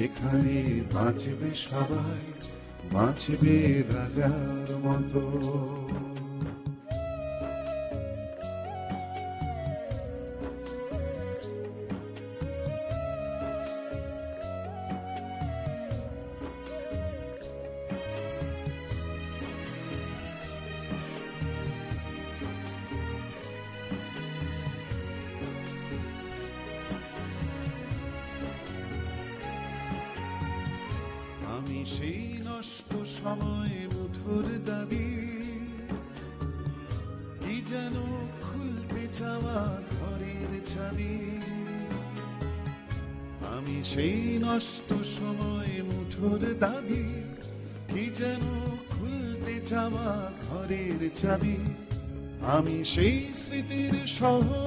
যেখানে বাঁচবে সবাই বাঁচবে রাজার মতো। সেই নষ্ট সময় মুঠোর দাবি। কি যেন খুলতে চাওয়া ঘরের চাবি আমি সেই নষ্ট সময় মুঠোর দাবি। কি যেন খুলতে চাওয়া ঘরের চাবি। আমি সেই স্মৃতির শহর।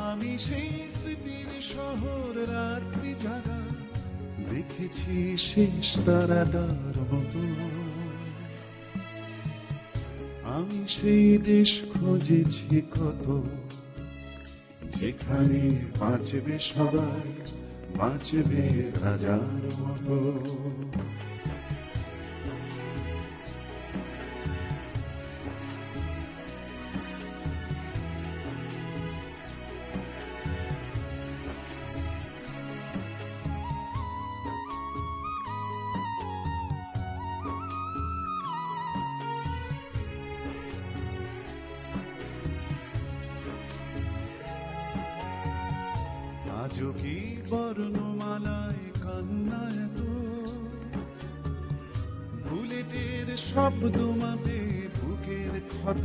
আমি সেই স্মৃতির শহর রাত্রি জাগা। দেখেছি শেষ তারাটার মতো। আমি সেই দেশ খুঁজেছি কত, যেখানে বাঁচবে সবাই, বাঁচবে রাজার মতো। আজও কি বর্ণমালায় কান্না এত বুলেটের শব্দ মাপে বুকের ক্ষত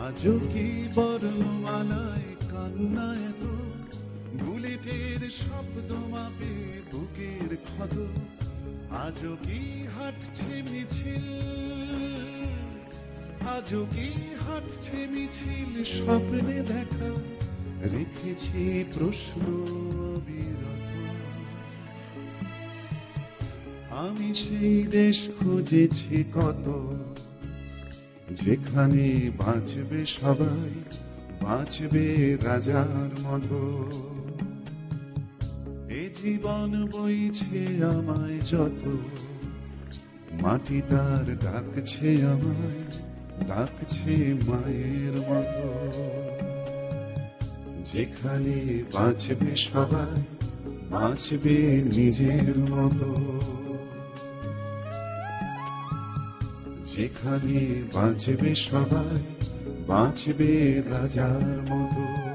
আজও কি বর্ণমালায় কান্না এত বুলেটের শব্দ মাপে বুকের ক্ষত আজও কি হাঁটছে মিছিল আজও কি হাঁটছে মিছিল স্বপ্নে দেখা রেখেছি প্রশ্ন বিরত। আমি সেই দেশ খুঁজেছি কত? যেখানে বাঁচবে সবাই, বাঁচবে রাজার মতো। এ জীবন বইছে আমায় যত। মাটি তার ডাকছে আমায়, ডাকছে মায়ের মতো। যেখানে বাঁচবে সবাই বাঁচবে নিজের মতো। যেখানে বাঁচবে সবাই বাঁচবে রাজার মতো।